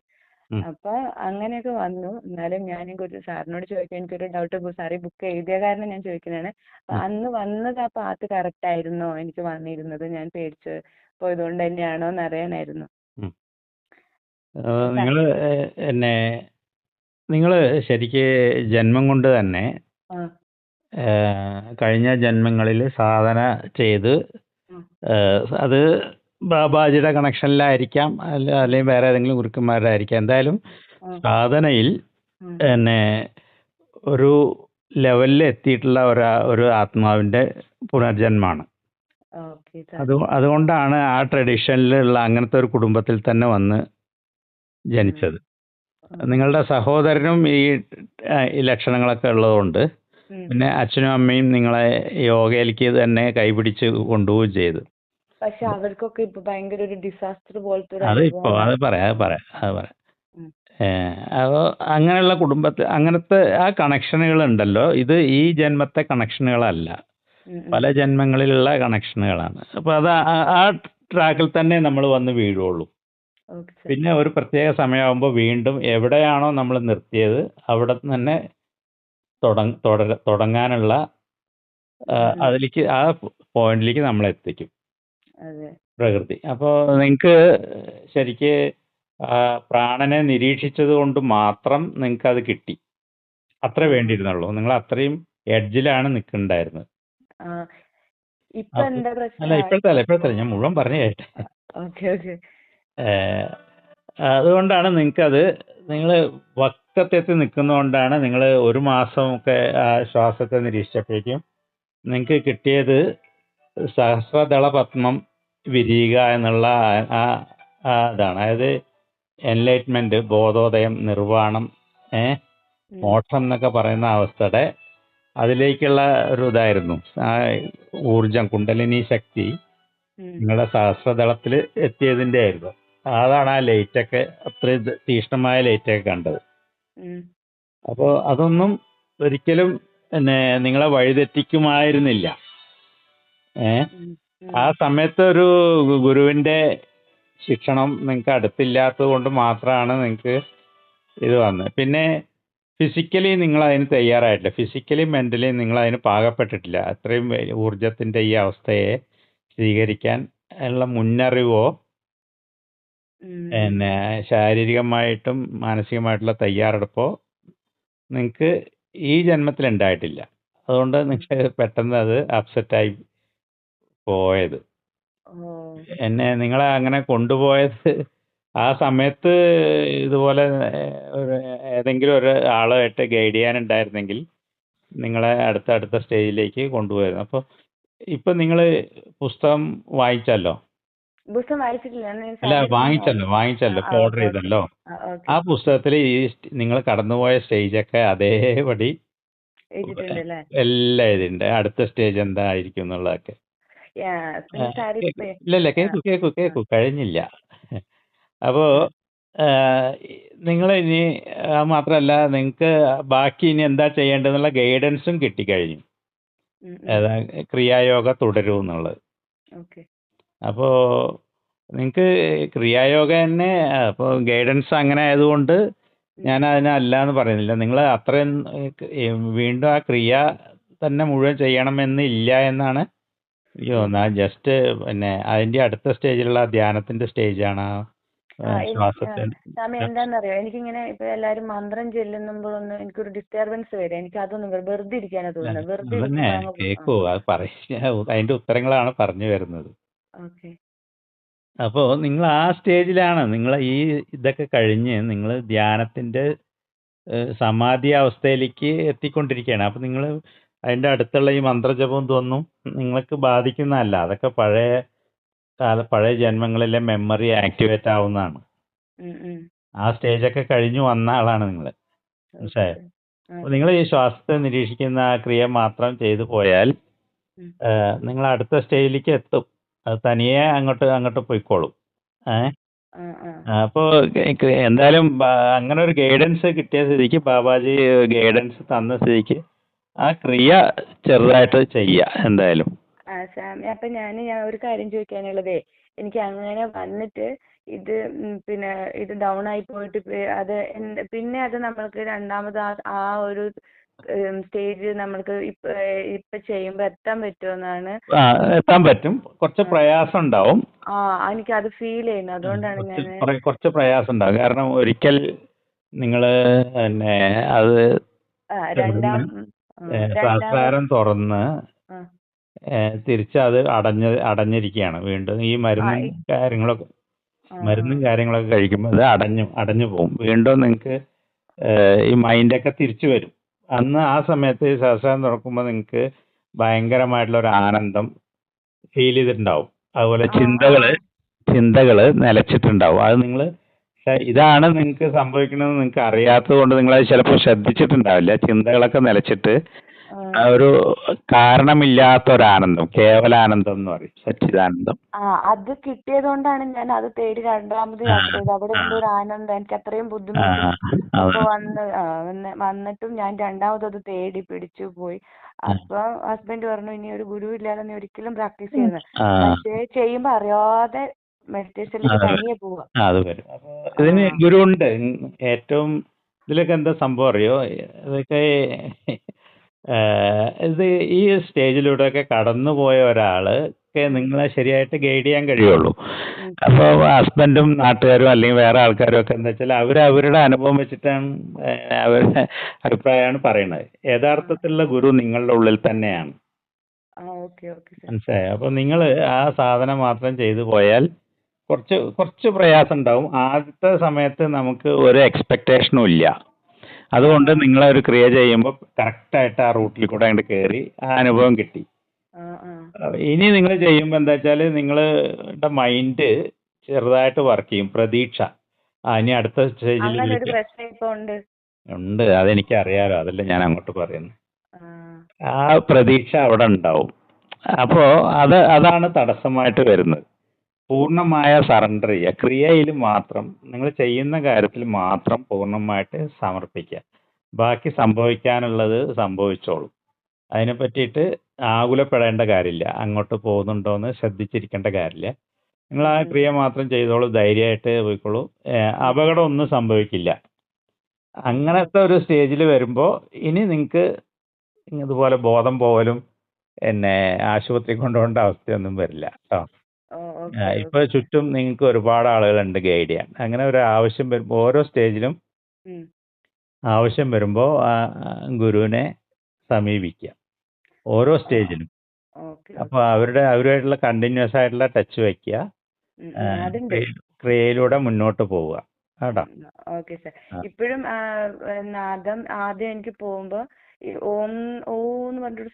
അപ്പൊ അങ്ങനെയൊക്കെ വന്നു. എന്നാലും ഞാൻ ഗുരു സാറിനോട് ചോദിക്കാൻ എനിക്കൊരു ഡൗട്ട് ഈ ബുക്ക് എഴുതിയ കാരണം ഞാൻ ചോദിക്കുന്നതാണ്. അന്ന് വന്നത് ആ പാത്ത് കറക്റ്റ് ആയിരുന്നോ? എനിക്ക് വന്നിരുന്നത് ഞാൻ പേടിച്ച് പോയതുകൊണ്ട് തന്നെയാണോ എന്ന് അറിയാനായിരുന്നു നിങ്ങൾ എന്നെ നിങ്ങൾ ശരിക്ക് ജന്മം കൊണ്ട് തന്നെ കഴിഞ്ഞ ജന്മങ്ങളിൽ സാധന ചെയ്ത് അത് ബാബാജിയുടെ കണക്ഷനിലായിരിക്കാം അല്ല അല്ലെങ്കിൽ വേറെ ഏതെങ്കിലും ഗുരുക്കന്മാരുടെ ആയിരിക്കാം എന്തായാലും സാധനയിൽ. പിന്നെ ഒരു ലെവലിൽ എത്തിയിട്ടുള്ള ഒരു ഒരു ആത്മാവിന്റെ പുനർജന്മമാണ്. അത് അതുകൊണ്ടാണ് ആ ട്രഡീഷനിലുള്ള അങ്ങനത്തെ ഒരു കുടുംബത്തിൽ തന്നെ വന്ന് ജനിച്ചത്. നിങ്ങളുടെ സഹോദരനും ഈ ലക്ഷണങ്ങളൊക്കെ ഉള്ളതുകൊണ്ട് പിന്നെ അച്ഛനും അമ്മയും നിങ്ങളെ യോഗയിലേക്ക് തന്നെ കൈപിടിച്ച് കൊണ്ടുപോവുകയും ചെയ്തു. പക്ഷെ അവർക്കൊക്കെ ഇപ്പൊ ഭയങ്കര ഒരു ഡിസാസ്റ്റർ പോലത്തെ അത് ഇപ്പൊ അത് പറയാം അത് പറയാം അത് പറയാം. അപ്പോൾ അങ്ങനെയുള്ള കുടുംബത്തിൽ അങ്ങനത്തെ ആ കണക്ഷനുകൾ ഉണ്ടല്ലോ. ഇത് ഈ ജന്മത്തെ കണക്ഷനുകളല്ല. പല ജന്മങ്ങളിലുള്ള കണക്ഷനുകളാണ്. അപ്പൊ അത് ആ- ട്രാക്കിൽ തന്നെ നമ്മൾ വന്ന് വീഴുള്ളൂ. പിന്നെ ഒരു പ്രത്യേക സമയമാകുമ്പോൾ വീണ്ടും എവിടെയാണോ നമ്മൾ നിർത്തിയത് അവിടെ തന്നെ തുടങ്ങാനുള്ള അതിലേക്ക് ആ പോയിന്റിലേക്ക് നമ്മൾ എത്തിക്കും. പ്രകൃതി. അപ്പോൾ നിങ്ങൾക്ക് ശരിക്ക് പ്രാണനെ നിരീക്ഷിച്ചത് കൊണ്ട് മാത്രം നിങ്ങൾക്ക് അത് കിട്ടി. അത്ര വേണ്ടിയിരുന്നുള്ളൂ. നിങ്ങൾ അത്രയും എഡ്ജിലാണ് നിൽക്കുന്നുണ്ടായിരുന്നത് ആ ഇപ്പൊ അപ്പൊ- എന്താ അല്ല പ്രശ്നം? ഇപ്പോഴത്തെ അല്ല ഇപ്പോഴത്തെ അല്ല, ഞാൻ മുഴുവൻ പറഞ്ഞു കേട്ടെ. Okay okay. ഏഹ് അതുകൊണ്ടാണ് നിങ്ങൾക്കത് നിങ്ങൾ വക്കത്തെത്തി നിൽക്കുന്നതുകൊണ്ടാണ് നിങ്ങൾ ഒരു മാസമൊക്കെ ആ ശ്വാസത്തെ നിരീക്ഷിച്ചപ്പോഴേക്കും നിങ്ങൾക്ക് കിട്ടിയത് സഹസ്രദള പത്മം വിരിയുക എന്നുള്ള ആ- ആ ആ ഇതാണ്. അതായത് എൻലൈറ്റ്മെന്റ് ബോധോദയം നിർവാണം ഏഹ് മോക്ഷം എന്നൊക്കെ പറയുന്ന അവസ്ഥയുടെ അതിലേക്കുള്ള ഒരു ഇതായിരുന്നു. ആ ഊർജം കുണ്ടലിനി ശക്തി നിങ്ങളുടെ സഹസ്രദളത്തിൽ എത്തിയതിന്റെ ആയിരുന്നു. അതാണ് ആ ലൈറ്റൊക്കെ അത്ര തീഷ്ണമായ തീക്ഷ്ണമായ ലൈറ്റൊക്കെ കണ്ടത്. അപ്പോൾ അതൊന്നും ഒരിക്കലും പിന്നെ നിങ്ങളെ വഴിതെറ്റിക്കുമായിരുന്നില്ല. ഏ? ആ സമയത്ത് ഒരു ഗുരുവിന്റെ ശിക്ഷണം നിങ്ങൾക്ക് അടുത്തില്ലാത്തത് കൊണ്ട് മാത്രമാണ് നിങ്ങൾക്ക് ഇത് വന്നത്. പിന്നെ ഫിസിക്കലി നിങ്ങൾ അതിന് തയ്യാറായിട്ടില്ല. ഫിസിക്കലി മെന്റലി നിങ്ങൾ അതിന് പാകപ്പെട്ടിട്ടില്ല. അത്രയും ഊർജത്തിന്റെ ഈ അവസ്ഥയെ സ്വീകരിക്കാൻ ഉള്ള മുന്നറിവോ? പിന്നെ ശാരീരികമായിട്ടും മാനസികമായിട്ടുള്ള തയ്യാറെടുപ്പോ നിങ്ങൾക്ക് ഈ ജന്മത്തിൽ ഉണ്ടായിട്ടില്ല അതുകൊണ്ട് നിങ്ങൾക്ക് പെട്ടെന്ന് അത് അപ്സെറ്റായി പോയത്. എന്നെ നിങ്ങളെ അങ്ങനെ കൊണ്ടുപോയത് ആ സമയത്ത് ഇതുപോലെ ഒരു ഏതെങ്കിലും ഒരു ആളുമായിട്ട് ഗൈഡ് ചെയ്യാനുണ്ടായിരുന്നെങ്കിൽ നിങ്ങളെ അടുത്ത അടുത്ത സ്റ്റേജിലേക്ക് കൊണ്ടുപോയിരുന്നു അപ്പോൾ ഇപ്പം നിങ്ങൾ പുസ്തകം വായിച്ചല്ലോ? പുസ്തകം വായിച്ചിട്ടില്ല. അല്ല വാങ്ങിച്ചല്ലോ വാങ്ങിച്ചല്ലോ ഇപ്പോൾ ഓർഡർ ചെയ്തല്ലോ. ആ, പുസ്തകത്തിൽ ഈ നിങ്ങൾ കടന്നുപോയ സ്റ്റേജൊക്കെ അതേപടി എഴുതിയിട്ടുണ്ടല്ലേ എല്ലാം എഴുതിയിട്ടുണ്ട്. അടുത്ത സ്റ്റേജ് എന്തായിരിക്കും എന്നുള്ളതൊക്കെ. സാർ കേക്കു. ഇപ്പേ- ഇല്ല ഇല്ല കേക്കു കേക്കു കേക്കു കഴിഞ്ഞില്ല. അപ്പോ നിങ്ങൾ ഇനി ആ, മാത്രമല്ല നിങ്ങൾക്ക് ബാക്കി ഇനി എന്താ ചെയ്യേണ്ടതെന്നുള്ള ഗൈഡൻസും കിട്ടിക്കഴിഞ്ഞു. ഏതാ ക്രിയായോഗ തുടരൂ എന്നുള്ളത്. അപ്പോ അപ്പോൾ നിങ്ങൾക്ക് ക്രിയായോഗ തന്നെ അപ്പോൾ ഗൈഡൻസ് അങ്ങനെ ആയതുകൊണ്ട് ഞാൻ അതിനല്ല എന്ന് പറയുന്നില്ല. നിങ്ങൾ അത്രയും വീണ്ടും ആ ക്രിയ തന്നെ മുഴുവൻ ചെയ്യണമെന്ന് ഇല്ല എന്നാണ് എനിക്ക് തോന്നുന്നത് ജസ്റ്റ് പിന്നെ അതിന്റെ അടുത്ത സ്റ്റേജിലുള്ള ധ്യാനത്തിന്റെ സ്റ്റേജാണ് ആ എനിക്ക് സ്വാമി എന്താണെന്നറിയോ എനിക്കിങ്ങനെ ഇപ്പൊ എല്ലാരും മന്ത്രം ചെല്ലുമ്പോഴൊന്ന് എനിക്കൊരു ഡിസ്റ്റർബൻസ് വരും. എനിക്ക് അതൊന്നും വെറുതെ ഇരിക്കാനാ തോന്നുന്നത് വെറുതെ അതിന്റെ ഉത്തരങ്ങളാണ് പറഞ്ഞു വരുന്നത്. ഓക്കേ. അപ്പോൾ നിങ്ങൾ ആ സ്റ്റേജിലാണ്. നിങ്ങൾ ഈ ഇതൊക്കെ കഴിഞ്ഞ് നിങ്ങൾ ധ്യാനത്തിന്റെ സമാധി അവസ്ഥയിലേക്ക് എത്തിക്കൊണ്ടിരിക്കുകയാണ് അപ്പൊ നിങ്ങൾ അതിന്റെ അടുത്തുള്ള ഈ മന്ത്രജപം ഇതൊന്നും നിങ്ങൾക്ക് ബാധിക്കുന്നതല്ല. അതൊക്കെ പഴയ കാല പഴയ ജന്മങ്ങളിലെ മെമ്മറി ആക്ടിവേറ്റ് ആവുന്നതാണ്. ആ സ്റ്റേജൊക്കെ കഴിഞ്ഞു വന്ന ആളാണ് നിങ്ങൾ മനസ്സിലായോ? നിങ്ങൾ ഈ ശ്വാസത്തെ നിരീക്ഷിക്കുന്ന ആ ക്രിയ മാത്രം ചെയ്തു പോയാൽ നിങ്ങൾ അടുത്ത സ്റ്റേജിലേക്ക് എത്തും. അത് തനിയെ അങ്ങോട്ട് അങ്ങോട്ട് പോയിക്കോളും. ഏഹ് അപ്പോ എന്തായാലും അങ്ങനെ ഒരു ഗൈഡൻസ് കിട്ടിയ സ്ഥിതിക്ക് ബാബാജി ഗൈഡൻസ് തന്ന സ്ഥിതിക്ക് ആ ക്രിയ ചെറുതായിട്ട് ചെയ്യുക എന്തായാലും. ആ സാമി അപ്പൊ ഞാൻ ഞാൻ ഒരു കാര്യം ചോദിക്കാനുള്ളതേ. എനിക്ക് അങ്ങനെ വന്നിട്ട് ഇത് പിന്നെ ഇത് ഡൗൺ ആയി പോയിട്ട് അത് പിന്നെ അത് നമ്മൾക്ക് രണ്ടാമത് ആ ആ ഒരു സ്റ്റേജ് നമ്മൾക്ക് ഇപ്പ ഇപ്പൊ ചെയ്യുമ്പോ എത്താൻ പറ്റുമെന്നാണ് ആ, എത്താൻ പറ്റും. കുറച്ച് പ്രയാസം ഉണ്ടാവും. ആ എനിക്ക് അത് ഫീൽ ചെയ്യുന്നു. അതുകൊണ്ടാണ് ഞാൻ കുറച്ച് പ്രയാസം ഉണ്ടാവും. കാരണം ഒരിക്കൽ നിങ്ങൾ പിന്നെ അത് രണ്ടാമത് തുറന്ന് തിരിച്ച് അത് അടഞ്ഞ് അടഞ്ഞിരിക്കുകയാണ് വീണ്ടും ഈ മരുന്നും കാര്യങ്ങളൊക്കെ മരുന്നും കാര്യങ്ങളൊക്കെ കഴിക്കുമ്പോൾ അത് അടഞ്ഞു അടഞ്ഞു പോകും. വീണ്ടും നിങ്ങൾക്ക് ഈ മൈൻഡൊക്കെ തിരിച്ചു വരും. അന്ന് ആ സമയത്ത് ഈ ശ്വാസം തുറക്കുമ്പോൾ നിങ്ങൾക്ക് ഭയങ്കരമായിട്ടുള്ള ഒരു ആനന്ദം ഫീൽ ചെയ്തിട്ടുണ്ടാവും. അതുപോലെ ചിന്തകൾ. ചിന്തകൾ നിലച്ചിട്ടുണ്ടാവും. അത് നിങ്ങൾ ഇതാണ് നിങ്ങൾക്ക് സംഭവിക്കുന്നത് നിങ്ങൾക്ക് അറിയാത്തത് കൊണ്ട് നിങ്ങൾ അത് ചിലപ്പോൾ ശ്രദ്ധിച്ചിട്ടുണ്ടാവില്ല. ചിന്തകളൊക്കെ നിലച്ചിട്ട് ഒരു കാരണമില്ലാത്ത ഒരു ആനന്ദം കേവലാനന്ദം എന്ന് പറയും സച്ചിദാനന്ദം. ആ അത് കിട്ടിയത് കൊണ്ടാണ് ഞാൻ അത് തേടി രണ്ടാമത് യാത്ര ചെയ്തത്. അവിടെ എന്തോ ഒരു ആനന്ദം എനിക്ക് അത്രയും ബുദ്ധിമുട്ട്. അപ്പൊ വന്ന് ആ വന്ന് വന്നിട്ടും ഞാൻ രണ്ടാമത് അത് തേടി പിടിച്ചു പോയി. അപ്പൊ ഹസ്ബൻഡ് പറഞ്ഞു ഇനി ഒരു ഗുരു ഇല്ലാതെ നീ ഒരിക്കലും പ്രാക്ടീസ് ചെയ്യുന്നത് പക്ഷേ ചെയ്യുമ്പോ അറിയാതെ മെഡിറ്റേഷനിലേക്ക്. തനിയെ പോവാ. ഇതിന് ഗുരു ഉണ്ട് ഏറ്റവും ഇതിലൊക്കെ എന്താ സംഭവം അറിയോ? ഇതൊക്കെ ഇത് ഈ സ്റ്റേജിലൂടെ ഒക്കെ കടന്നു പോയ ഒരാൾ നിങ്ങളെ ശരിയായിട്ട് ഗൈഡ് ചെയ്യാൻ കഴിയുള്ളൂ. അപ്പൊ അപ്പോൾ ഹസ്ബൻഡും നാട്ടുകാരും അല്ലെങ്കിൽ വേറെ ആൾക്കാരും ഒക്കെ എന്താ വെച്ചാൽ അവർ അവരുടെ അനുഭവം വെച്ചിട്ടാണ് അവരുടെ അഭിപ്രായമാണ് പറയുന്നത്. യഥാർത്ഥത്തിലുള്ള ഗുരു നിങ്ങളുടെ ഉള്ളിൽ തന്നെയാണ്. മനസ്സിലായി? അപ്പൊ നിങ്ങൾ ആ സാധനം മാത്രം ചെയ്തു പോയാൽ കുറച്ച് കുറച്ച് പ്രയാസം ഉണ്ടാവും. ആദ്യത്തെ സമയത്ത് നമുക്ക് ഒരു എക്സ്പെക്ടേഷനും ഇല്ല. അതുകൊണ്ട് നിങ്ങളെ ഒരു ക്രിയ ചെയ്യുമ്പോൾ കറക്റ്റ് ആയിട്ട് ആ റൂട്ടിൽ കൂടെ അങ്ങോട്ട് കയറി ആ അനുഭവം കിട്ടി. ഇനി നിങ്ങൾ ചെയ്യുമ്പോൾ എന്താ വെച്ചാൽ നിങ്ങളുടെ മൈൻഡ് ചെറുതായിട്ട് വർക്ക് ചെയ്യും. പ്രതീക്ഷ. ആ ഇനി അടുത്ത സ്റ്റേജിൽ ഉണ്ട്. അതെനിക്ക് അറിയാലോ അതല്ല ഞാൻ അങ്ങോട്ട് പറയുന്നത് ആ പ്രതീക്ഷ അവിടെ ഉണ്ടാവും. അപ്പോ അത് അതാണ് തടസ്സമായിട്ട് വരുന്നത്. പൂർണമായ സറണ്ടർ ചെയ്യുക. ക്രിയയിൽ മാത്രം നിങ്ങൾ ചെയ്യുന്ന കാര്യത്തിൽ മാത്രം പൂർണമായിട്ട് സമർപ്പിക്കുക. ബാക്കി സംഭവിക്കാനുള്ളത് സംഭവിച്ചോളും. അതിനെ പറ്റിയിട്ട് ആകുലപ്പെടേണ്ട കാര്യമില്ല. അങ്ങോട്ട് പോകുന്നുണ്ടോ എന്ന് ശ്രദ്ധിച്ചിരിക്കേണ്ട കാര്യമില്ല. നിങ്ങൾ ആ ക്രിയ മാത്രം ചെയ്തോളൂ ധൈര്യമായിട്ട് പോയിക്കോളൂ. അപകടം ഒന്നും സംഭവിക്കില്ല. അങ്ങനത്തെ ഒരു സ്റ്റേജിൽ വരുമ്പോൾ ഇനി നിങ്ങൾക്ക് ഇതുപോലെ ബോധം പോകലും എന്നെ ആശുപത്രി കൊണ്ടുപോകേണ്ട അവസ്ഥയൊന്നും വരില്ല. കേട്ടോ ഇപ്പൊ ചുറ്റും നിങ്ങൾക്ക് ഒരുപാട് ആളുകളുണ്ട് ഗൈഡ് ചെയ്യാൻ. അങ്ങനെ ഒരു ആവശ്യം വരുമ്പോൾ ഓരോ സ്റ്റേജിലും. ആവശ്യം വരുമ്പോൾ ഗുരുവിനെ സമീപിക്കുക. ഓരോ സ്റ്റേജിലും. അപ്പൊ അവരുടെ അവരുമായിട്ടുള്ള കണ്ടിന്യൂസ് ആയിട്ടുള്ള ടച്ച് വെക്കുക. ക്രിയയിലൂടെ മുന്നോട്ട് പോവുക. കേട്ടോ? Okay sir. ഇപ്പോഴും നാദം ആദ്യം എനിക്ക് പോകുമ്പോ ഓം ഓ എന്ന് പറഞ്ഞിട്ടൊരു